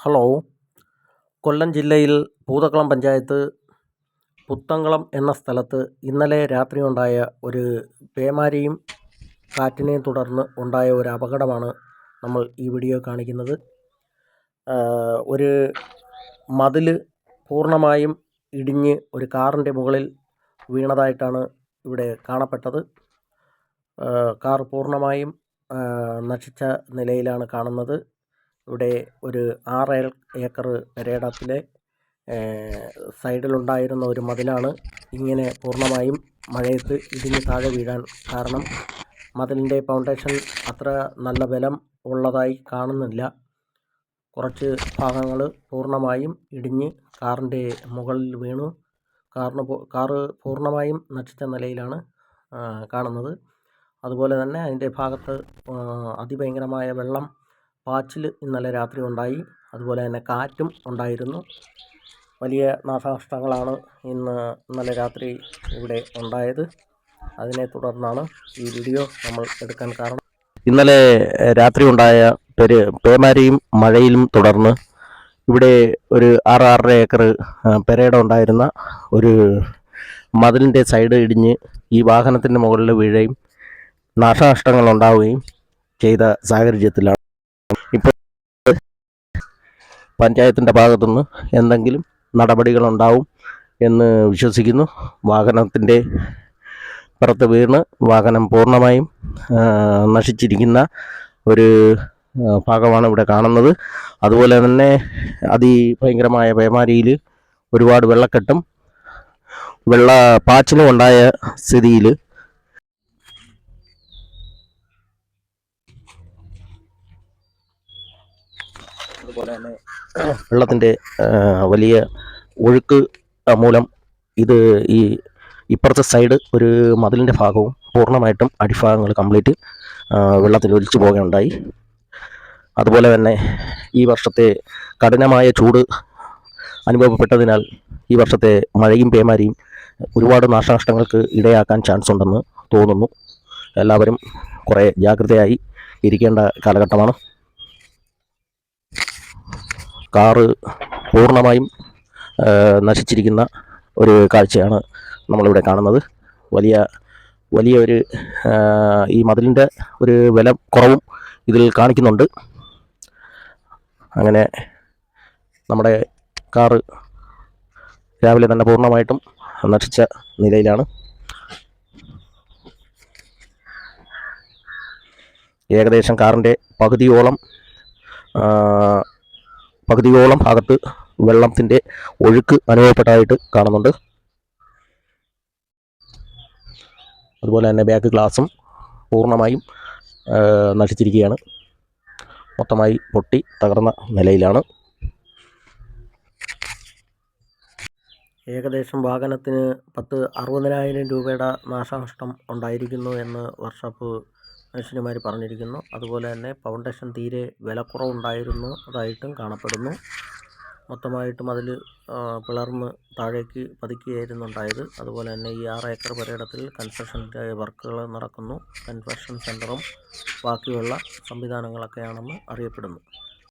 Hello. കൊല്ലം ജില്ലയിൽ പൂതക്കുളം പഞ്ചായത്ത് പുത്തംകുളം എന്ന സ്ഥലത്ത് ഇന്നലെ രാത്രിയുണ്ടായ ഒരു പേമാരിയും കാറ്റിനെയും തുടർന്ന് ഉണ്ടായ ഒരു അപകടമാണ് നമ്മൾ ഈ വീഡിയോ കാണിക്കുന്നത്. ഒരു മതിൽ പൂർണമായും ഇടിഞ്ഞ് ഒരു കാറിന്റെ മുകളിൽ വീണതായിട്ടാണ് ഇവിടെ കാണപ്പെട്ടത്. കാർ പൂർണമായും നശിച്ച നിലയിലാണ് കാണുന്നത്. ഇവിടെ ഒരു ആറ് ഏക്കർ പെരയിടത്തിലെ സൈഡിലുണ്ടായിരുന്ന ഒരു മതിലാണ് ഇങ്ങനെ പൂർണമായും മഴയത്ത് ഇടിഞ്ഞ് താഴെ വീഴാൻ കാരണം മതിലിന്റെ ഫൗണ്ടേഷൻ അത്ര നല്ല ബലം ഉള്ളതായി കാണുന്നില്ല. കുറച്ച് ഭാഗങ്ങൾ പൂർണമായും ഇടിഞ്ഞ് കാറിന്റെ മുകളിൽ വീണു. കാറിന് കാറ് പൂർണമായും നശിച്ച നിലയിലാണ് കാണുന്നത്. അതുപോലെ തന്നെ അതിന്റെ ഭാഗത്ത് അതിഭയങ്കരമായ വെള്ളം പാച്ചിൽ ഇന്നലെ രാത്രി ഉണ്ടായി. അതുപോലെ തന്നെ കാറ്റും ഉണ്ടായിരുന്നു. വലിയ നാശനഷ്ടങ്ങളാണ് ഇന്ന് ഇന്നലെ രാത്രി ഇവിടെ ഉണ്ടായത്. അതിനെ തുടർന്നാണ് ഈ വീഡിയോ നമ്മൾ എടുക്കാൻ കാരണം. ഇന്നലെ രാത്രി ഉണ്ടായ പെര് പേമാരിയും മഴയിലും തുടർന്ന് ഇവിടെ ഒരു ആറ് ആറര ഏക്കർ പെരയുടെ ഉണ്ടായിരുന്ന ഒരു മതിലിന്റെ സൈഡ് ഇടിഞ്ഞ് ഈ വാഹനത്തിന്റെ മുകളിൽ വീഴുകയും നാശനഷ്ടങ്ങൾ ഉണ്ടാവുകയും ചെയ്ത സാഹചര്യത്തിലാണ്. പഞ്ചായത്തിന്റെ ഭാഗത്തുനിന്ന് എന്തെങ്കിലും നടപടികളുണ്ടാവും എന്ന് വിശ്വസിക്കുന്നു. വാഹനത്തിന്റെ പുറത്ത് വീണ് വാഹനം പൂർണമായും നശിച്ചിരിക്കുന്ന ഒരു ഭാഗമാണ് ഇവിടെ കാണുന്നത്. അതുപോലെ തന്നെ അതിഭയങ്കരമായ പേമാരിയിൽ ഒരുപാട് വെള്ളക്കെട്ടും വെള്ള പാച്ചിലും ഉണ്ടായ സ്ഥിതിയിൽ അതുപോലെ തന്നെ വെള്ളത്തിന്റെ വലിയ ഒഴുക്ക് മൂലം ഇത് ഈ ഇപ്പുറത്തെ സൈഡ് ഒരു മതിലിന്റെ ഭാഗവും പൂർണമായിട്ടും അടിഭാഗങ്ങൾ കംപ്ലീറ്റ് വെള്ളത്തിൽ ഒലിച്ചു പോകുകയുണ്ടായി അതുപോലെ തന്നെ ഈ വർഷത്തെ കഠിനമായ ചൂട് അനുഭവപ്പെട്ടതിനാൽ ഈ വർഷത്തെ മഴയും പേമാരിയും ഒരുപാട് നാശനഷ്ടങ്ങൾക്ക് ഇടയാക്കാൻ ചാൻസ് ഉണ്ടെന്ന് തോന്നുന്നു. എല്ലാവരും കുറേ ജാഗ്രതയായി ഇരിക്കേണ്ട കാലഘട്ടമാണ്. കാറ് പൂർണമായും നശിച്ചിരിക്കുന്ന ഒരു കാഴ്ചയാണ് നമ്മളിവിടെ കാണുന്നത്. വലിയ വലിയ ഒരു ഈ മതിലിന്റെ ഒരു വില കുറവും ഇതിൽ കാണിക്കുന്നുണ്ട്. അങ്ങനെ നമ്മുടെ കാറ് രാവിലെ തന്നെ പൂർണമായിട്ടും നശിച്ച നിലയിലാണ്. ഏകദേശം കാറിന്റെ പകുതിയോളം പകുതിയോളം ഭാഗത്ത് വെള്ളത്തിന്റെ ഒഴുക്ക് അനുഭവപ്പെട്ടതായിട്ട് കാണുന്നുണ്ട്. അതുപോലെ തന്നെ ബാക്ക് ഗ്ലാസും പൂർണമായും നശിച്ചിരിക്കുകയാണ്. മൊത്തമായി പൊട്ടി തകർന്ന നിലയിലാണ്. ഏകദേശം വാഹനത്തിന് പത്ത് അറുപതിനായിരം രൂപയുടെ നാശനഷ്ടം ഉണ്ടായിരിക്കുന്നു എന്ന് വർഷപ്പ് മനുഷ്യന്മാർ പറഞ്ഞിരിക്കുന്നു. അതുപോലെ തന്നെ ഫൗണ്ടേഷൻ തീരെ വിലക്കുറവുണ്ടായിരുന്നു അതായിട്ടും കാണപ്പെടുന്നു. മൊത്തമായിട്ടും അതിൽ പിളർന്ന് താഴേക്ക് പതിക്കുകയായിരുന്നു ഉണ്ടായത്. അതുപോലെ തന്നെ ഈ ആറ് ഏക്കർ പുരയിടത്തിൽ കൺസ്ട്രക്ഷന്റെ വർക്കുകൾ നടക്കുന്നു. കൺസ്ട്രക്ഷൻ സെന്ററും ബാക്കിയുള്ള സംവിധാനങ്ങളൊക്കെയാണെന്ന് അറിയപ്പെടുന്നു.